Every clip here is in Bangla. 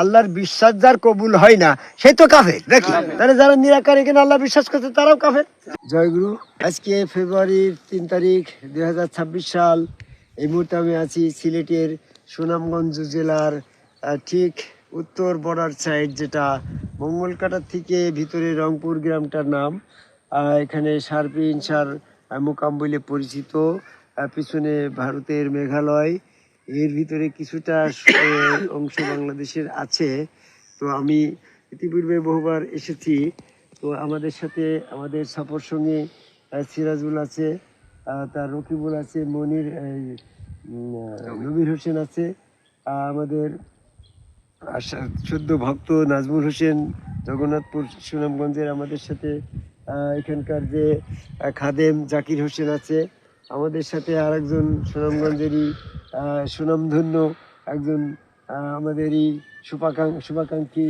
আল্লাহর বিশ্বাস যার কবুল হয় না সে তো কাফের নাকি? তাহলে যারা নিরাকার এখানে আল্লাহ বিশ্বাস করছে তারাও কাফের। জয়গুরু আজকে ফেব্রুয়ারির তিন তারিখ দুই হাজার ছাব্বিশ সাল। এই মুহূর্তে আমি আছি সিলেটের সুনামগঞ্জ জেলার ঠিক উত্তর বর্ডার সাইড যেটা মঙ্গলকাটার থেকে ভিতরে রংপুর গ্রামটার নাম। এখানে সারপিন সার মোকাম বলে পরিচিত। পিছনে ভারতের মেঘালয়। এর ভিতরে কিছুটা অংশ বাংলাদেশের আছে। তো আমি ইতিপূর্বে বহুবার এসেছি। তো আমাদের সাথে আমাদের সফর সঙ্গে সিরাজুল আছে তার রকিবুল আছে, মনির নবীর হোসেন আছে আমাদের সদ্য ভক্ত নাজমুল হোসেন, জগন্নাথপুর, সুনামগঞ্জের আমাদের সাথে এখানকার যে খাদেম জাকির হোসেন আছে। আমাদের সাথে আরেকজন সুনামগঞ্জেরই সুনামধন্য একজন আমাদেরই শুভাকাং শুভাকাঙ্ক্ষী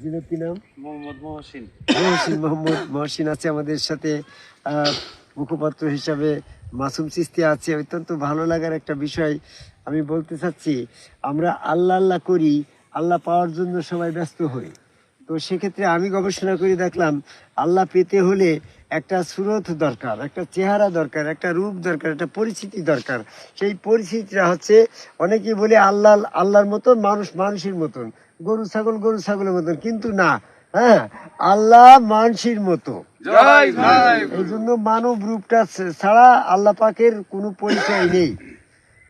যিনি কি নাম? মোহাম্মদ মহসিন। মহসিন মোহাম্মদ মহসিন আছে আমাদের সাথে মুখপাত্র হিসাবে। মাসুম চিস্তি আছে অত্যন্ত ভালো লাগার একটা বিষয় আমি বলতে চাচ্ছি। আমরা আল্লাহ আল্লাহ করি আল্লাহ পাওয়ার জন্য সবাই ব্যস্ত হই। তো সেক্ষেত্রে আমি গবেষণা করে দেখলাম আল্লাহ পেতে হলে একটা সুরত দরকার একটা চেহারা দরকার একটা রূপ দরকার একটা পরিচিতি দরকার। সেই পরিচিতিটা হচ্ছে অনেকে বলে আল্লাহ আল্লাহর মতন মানুষ মানুষের মতন গরু ছাগল গরু ছাগলের মতন কিন্তু না হ্যাঁ আল্লাহ মানুষের মতো। এই জন্য মানব রূপটা ছাড়া আল্লাহ পাকের কোনো পরিচয় নেই।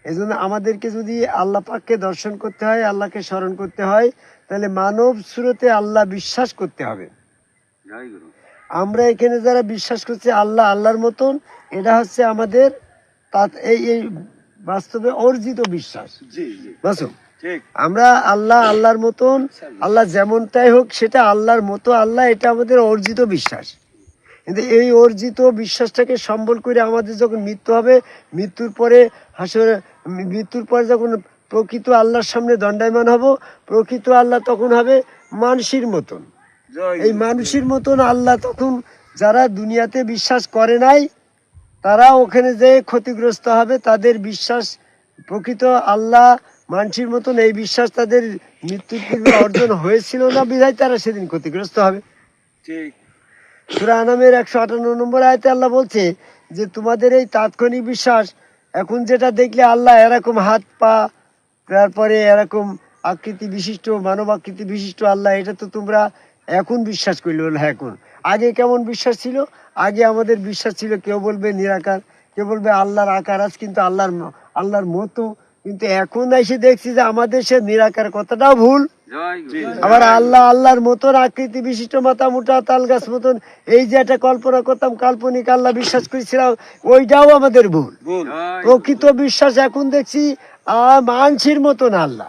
এই আমাদেরকে যদি আল্লাহ পাককে দর্শন করতে হয় আল্লাহকে স্মরণ করতে হয় তাহলে মানব সুরতে আল্লাহ বিশ্বাস করতে হবে। আমরা এখানে যারা বিশ্বাস করছি আল্লাহ আল্লাহর মতন এটা হচ্ছে আমাদের এই এই বাস্তবে অর্জিত বিশ্বাস। আমরা আল্লাহ আল্লাহর মতন আল্লাহ যেমনটাই হোক সেটা আল্লাহর মতো আল্লাহ এটা আমাদের অর্জিত বিশ্বাস। কিন্তু এই অর্জিত বিশ্বাসটাকে সম্বল করে আমাদের যখন মৃত্যু হবে মৃত্যুর পরে হাসর মৃত্যুর পরে যখন প্রকৃত আল্লাহর সামনে দণ্ডায়মান হব প্রকৃত আল্লাহ তখন হবে মানুষের মতন। এই মানুষের মতন আল্লাহ তখন যারা দুনিয়াতে বিশ্বাস করে নাই তারা ওখানে যে ক্ষতিগ্রস্ত হবে তাদের বিশ্বাস প্রকৃত আল্লাহ মানুষের মতন এই বিশ্বাস তাদের মৃত্যুর পূর্বে অর্জন হয়েছিল না বিধায় তারা সেদিন ক্ষতিগ্রস্ত হবে। ঠিক। সুরা আনামের একশো আটান্ন নম্বর আয়তে আল্লাহ বলছে যে তোমাদের এই তাৎক্ষণিক বিশ্বাস এখন যেটা দেখলে আল্লাহ এরকম হাত পা তারপরে এরকম আকৃতি বিশিষ্ট, মানব আকৃতি বিশিষ্ট, আল্লাহ, এটা তো তোমরা এখন বিশ্বাস করলে হ্যাঁ এখন। আগে কেমন বিশ্বাস ছিল? আগে আমাদের বিশ্বাস ছিল, কেউ বলবে নিরাকার, কেউ বলবে আল্লাহর আকার, আজ কিন্তু আল্লাহর আল্লাহর মতো। কিন্তু এখন এসে দেখছি যে আমাদের সে নিরাকার কথাটাও ভুল। আবার আল্লাহ আল্লাহর মতন আকৃতি বিশিষ্ট মাথা মোটা তাল গাছ মতন এই যে একটা কল্পনা করতাম কাল্পনিক আল্লাহ বিশ্বাস করেছিলাম ওইটাও আমাদের ভুল। ভুল। প্রকৃত বিশ্বাস এখন দেখছি আহ, মানসির মতন আল্লাহ।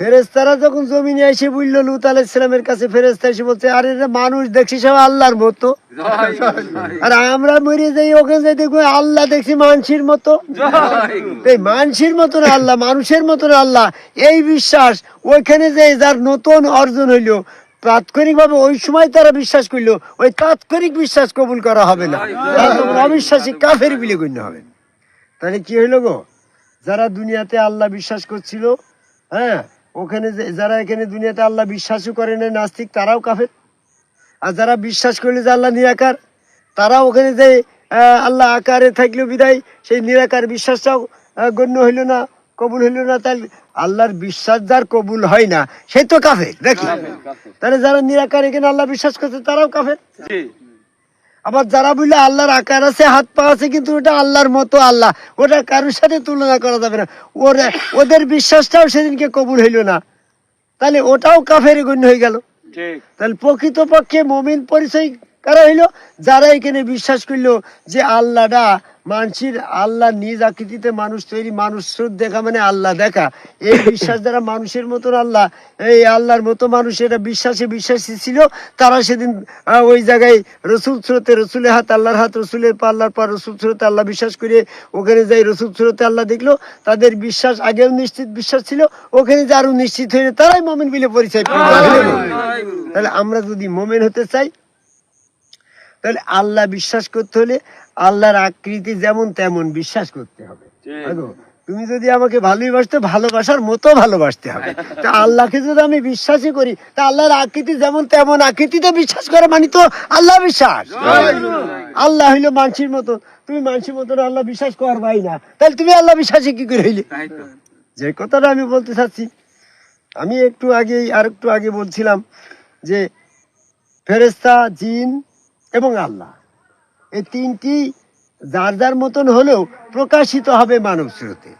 ফেরেস্তারা যখন জমিনে এসে বুঝলো লুত আলাইসালামের কাছে ফেরেস্তা এসে বলছে আরে মানুষ দেখছি সব আল্লাহর মতো? আর আমরা মরে যাই ওখানে যাই দেখব আল্লাহ দেখছি মানসির মতো। এই মানুষের মতন আল্লাহ মানুষের মতন আল্লাহ। এই বিশ্বাস ওইখানে যে যার নতুন অর্জন হইল তাৎক্ষণিক ভাবে ওই সময় তারা বিশ্বাস করল ওই তাৎক্ষণিক বিশ্বাস কবুল করা হবে না। অবিশ্বাসী কাফের বিলে গণ্য হবে। তাহলে কি হইল গো? যারা দুনিয়াতে আল্লাহ বিশ্বাস করছিল হ্যাঁ ওখানে যারা এখানে দুনিয়াতে আল্লাহ বিশ্বাসও করে না নাস্তিক তারাও কাফের। আর যারা বিশ্বাস করলে যে আল্লাহ নিরাকার তারা ওখানে যে আল্লাহ আকারে থাকলেও বিদায় সেই নিরাকার বিশ্বাসটাও গণ্য হইল না কবুল হইল না তাহলে আল্লাহর বিশ্বাস যার কবুল হয় না সে তো কাফের দেখি তাহলে যারা নিরাকার এখানে আল্লাহ বিশ্বাস করছে তারাও কাফের। আবার যারা বললে আল্লাহর আকার আছে হাত পা আছে কিন্তু ওটা আল্লাহর মতো আল্লাহ। ওটা কারোর সাথে তুলনা করা যাবে না। ওরা ওদের বিশ্বাসটাও সেদিনকে কবুল হইল না। তাহলে ওটাও কাফের গণ্য হয়ে গেল। তাহলে প্রকৃত পক্ষে মমিন পরিচয় কারা হইল? যারা এখানে বিশ্বাস করল যে আল্লাহটা মানুষের আল্লাহ নিজ আকৃতিতে মানুষ তৈরি মানুষ স্রোত দেখা মানে আল্লাহ দেখা। এই বিশ্বাস যারা মানুষের মতন আল্লাহ এই আল্লাহর মতো মানুষ এটা বিশ্বাসে বিশ্বাসী ছিল তারা সেদিন ওই জায়গায় রসুল স্রোতে রসুলের হাত আল্লাহর হাত রসুলের পা আল্লাহর পর রসুল স্রোতে আল্লাহ বিশ্বাস করে ওখানে যাই রসুল স্রোতে আল্লাহ দেখল তাদের বিশ্বাস আগেও নিশ্চিত বিশ্বাস ছিল ওখানে যে আরও নিশ্চিত হয়ে তারাই মমিন বিলে পরিচয় তাহলে আমরা যদি মোমেন হতে চাই তাহলে আল্লাহ বিশ্বাস করতে হলে আল্লাহর আকৃতি যেমন তেমন বিশ্বাস করতে হবে। তুমি যদি আমাকে ভালোবাসতে ভালোবাসার মতো ভালোবাসতে হবে। তা আল্লাহকে যদি আমি বিশ্বাসই করি তা আল্লাহর আকৃতি যেমন তেমন আকৃতিতে বিশ্বাস করে মানে তো আল্লাহ বিশ্বাস। আল্লাহ হইল মানসির মতো। তুমি মানসির মতো আল্লাহ বিশ্বাস করবাই না। তাহলে তুমি আল্লাহ বিশ্বাসে কি করে হইলে? যে কথাটা আমি বলতে চাচ্ছি আমি একটু আগে আর একটু আগে বলছিলাম যে ফেরেস্তা জিন এবং আল্লাহ। এই তিনটি যার যার মতন হলেও প্রকাশিত হবে মানব স্রোতে।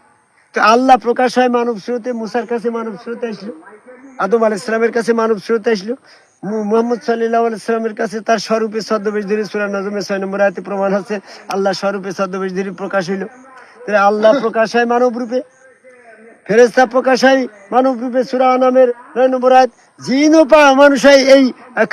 তো আল্লাহ প্রকাশ হয় মানব স্রোতে, মুসার কাছে মানব স্রোতে আসলো, আদম আল ইসলামের কাছে মানব স্রোতে আসলো মুহাম্মদ সাল্লাহ ইসলামের কাছে তার স্বরূপে ছদ্মবেশ ধরে সুরা নজমে ছয় নম্বর আয়তে প্রমাণ আছে আল্লাহ স্বরূপে ছদ্মবেশ ধরে প্রকাশ হইল। তাহলে আল্লাহ প্রকাশ হয় মানব রূপে ফেরেস্তা প্রকাশ হয় মানব রূপে, সুরা নামের নয় নম্বর আয়াত জিনও পা মানুষ হয় এই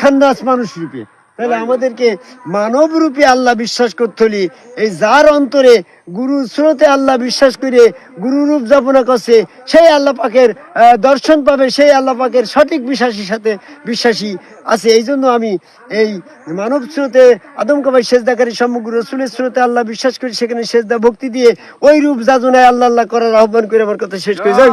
খান্দাস মানুষ রূপে। তাহলে আমাদেরকে মানব রূপে আল্লাহ বিশ্বাস করতে হলে এই যার অন্তরে গুরু স্রোতে আল্লাহ বিশ্বাস করে গুরু রূপ যাপনা করছে সেই আল্লাহ পাকের দর্শন পাবে সেই আল্লাহ পাকের সঠিক বিশ্বাসীর সাথে বিশ্বাসী আছে। এই জন্য আমি এই মানব স্রোতে আদম কাবাই সেজদাকারী সমগ্র রসুলের স্রোতে আল্লাহ বিশ্বাস করি সেখানে সেজদা ভক্তি দিয়ে ওই রূপ যাজনায় আল্লাহ আল্লাহ করার আহ্বান করে আমার কথা শেষ করে যাই।